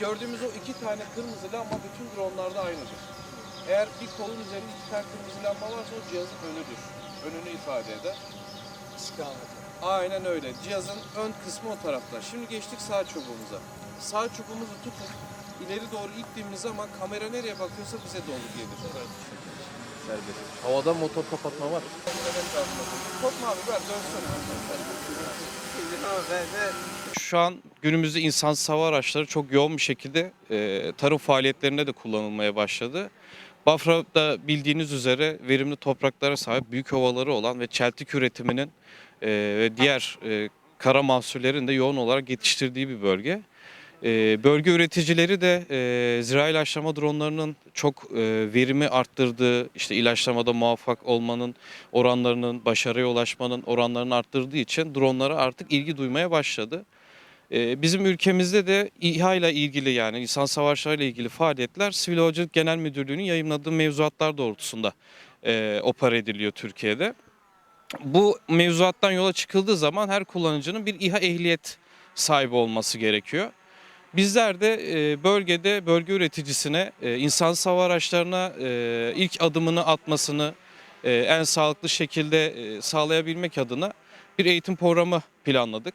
Gördüğümüz o iki tane kırmızı lamba bütün dronlarda aynıdır. Eğer bir kolun üzerinde iki tane kırmızı lamba varsa o cihazın önüdür. Önünü ifade eder. Aynen öyle. Cihazın ön kısmı o tarafta. Şimdi geçtik sağ çubuğumuza. Sağ çubuğumuzu tutup ileri doğru ittiğimiz zaman kamera nereye bakıyorsa bize doğru gelir. Serbest. Havada motor kapatma var. Evet abi. Korkma abi ver dönsün. Şu an günümüzde insansız hava araçları çok yoğun bir şekilde e, tarım faaliyetlerinde de kullanılmaya başladı. Bafra'da bildiğiniz üzere verimli topraklara sahip büyük ovaları olan ve çeltik üretiminin e, ve diğer e, kara mahsullerin de yoğun olarak yetiştirdiği bir bölge. E, bölge üreticileri de e, zira ilaçlama dronlarının çok e, verimi arttırdığı, işte ilaçlamada muvaffak olmanın oranlarının, başarıya ulaşmanın oranlarını arttırdığı için dronlara artık ilgi duymaya başladı. Ee, Bizim ülkemizde de İHA ile ilgili yani insan savaşlarıyla ilgili faaliyetler Sivil Havacılık Genel Müdürlüğü'nün yayınladığı mevzuatlar doğrultusunda e, ediliyor Türkiye'de. Bu mevzuattan yola çıkıldığı zaman her kullanıcının bir İHA ehliyet sahibi olması gerekiyor. Bizler de e, bölgede bölge üreticisine e, insansız hava araçlarına e, ilk adımını atmasını en sağlıklı şekilde sağlayabilmek adına bir eğitim programı planladık.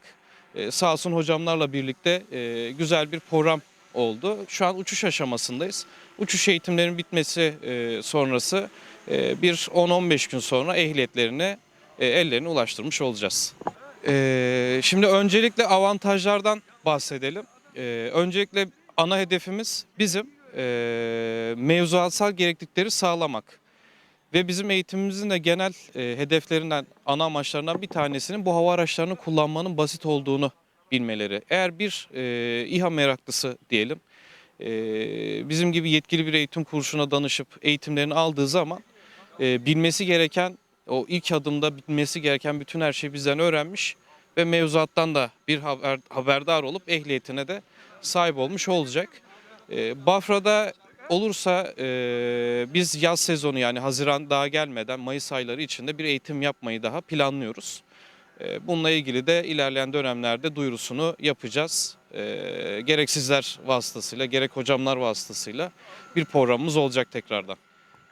E, sağ olsun hocamlarla birlikte e, güzel bir program oldu. Şu an uçuş aşamasındayız. Uçuş eğitimlerinin bitmesi e, sonrası e, bir 10-15 gün sonra ehliyetlerini e, ellerine ulaştırmış olacağız. Şimdi öncelikle avantajlardan bahsedelim. Öncelikle ana hedefimiz bizim mevzuatsal gereklilikleri sağlamak. Ve bizim eğitimimizin de genel e, hedeflerinden, ana amaçlarından bir tanesinin bu hava araçlarını kullanmanın basit olduğunu bilmeleri. Eğer bir e, İHA meraklısı diyelim, e, bizim gibi yetkili bir eğitim kursuna danışıp eğitimlerini aldığı zaman e, bilmesi gereken, o ilk adımda bilmesi gereken bütün her şeyi bizden öğrenmiş ve mevzuattan da bir haber, haberdar olup ehliyetine de sahip olmuş olacak. E, Bafra'da olursa e, biz yaz sezonu yani Haziran daha gelmeden Mayıs ayları içinde bir eğitim yapmayı daha planlıyoruz. E, bununla ilgili de ilerleyen dönemlerde duyurusunu yapacağız. E, gerek sizler vasıtasıyla gerek hocamlar vasıtasıyla bir programımız olacak tekrardan.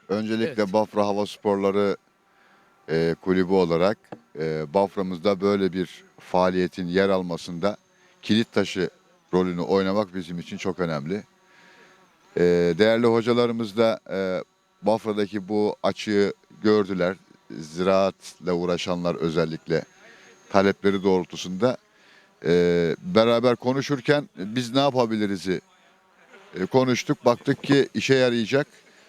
Öncelikle Evet. Bafra Hava Sporları e, kulübü olarak e, Bafra'mızda böyle bir faaliyetin yer almasında kilit taşı rolünü oynamak bizim için çok önemli. E, değerli hocalarımız da e, Bafra'daki bu açığı gördüler. Ziraatla uğraşanlar özellikle talepleri doğrultusunda e, beraber konuşurken biz ne yapabiliriz'i e, konuştuk. Baktık ki işe yarayacak.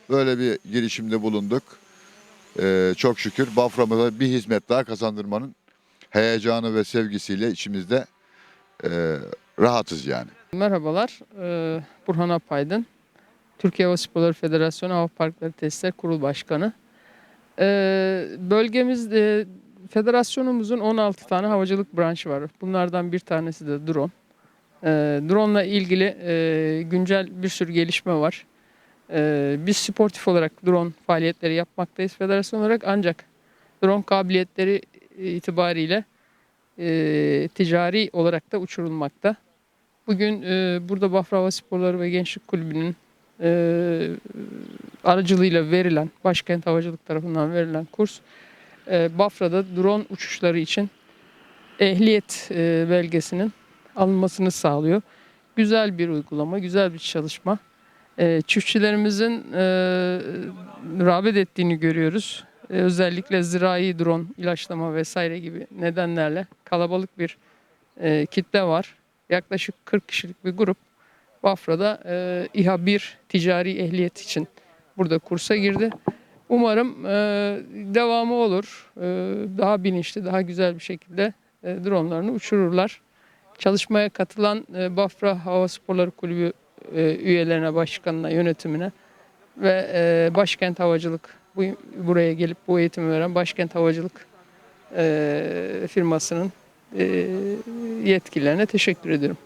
Böyle bir girişimde bulunduk. Ee, çok şükür Bafra'mıza bir hizmet daha kazandırmanın heyecanı ve sevgisiyle içimizde e, rahatız yani. Merhabalar, eee, Burhan Apaydın. Türkiye Hava Sporları Federasyonu Hava Parkları Testler Kurul Başkanı. Eee bölgemizde federasyonumuzun 16 tane havacılık branşı var. Bunlardan bir tanesi de drone. Eee drone ile ilgili eee, güncel bir sürü gelişme var. Eee, biz sportif olarak drone faaliyetleri yapmaktayız federasyon olarak ancak drone kabiliyetleri itibariyle eee, ticari olarak da uçurulmakta. Bugün e, burada Bafra Hava Sporları ve Gençlik Kulübü'nün e, aracılığıyla verilen, Başkent Havacılık tarafından verilen kurs e, Bafra'da drone uçuşları için ehliyet e, belgesinin alınmasını sağlıyor. Güzel bir uygulama, güzel bir çalışma. E, çiftçilerimizin e, rağbet ettiğini görüyoruz. E, özellikle zirai drone, ilaçlama vesaire gibi nedenlerle kalabalık bir e, kitle var yaklaşık 40 kişilik bir grup Bafra'da e, İHA 1 ticari ehliyet için burada kursa girdi. Umarım e, devamı olur. E, daha bilinçli, daha güzel bir şekilde e, dronlarını uçururlar. Çalışmaya katılan e, Bafra Hava Sporları Kulübü e, üyelerine, başkanına, yönetimine ve e, Başkent Havacılık bu, buraya gelip bu eğitimi veren Başkent Havacılık e, firmasının e, yetkililerine teşekkür ediyorum.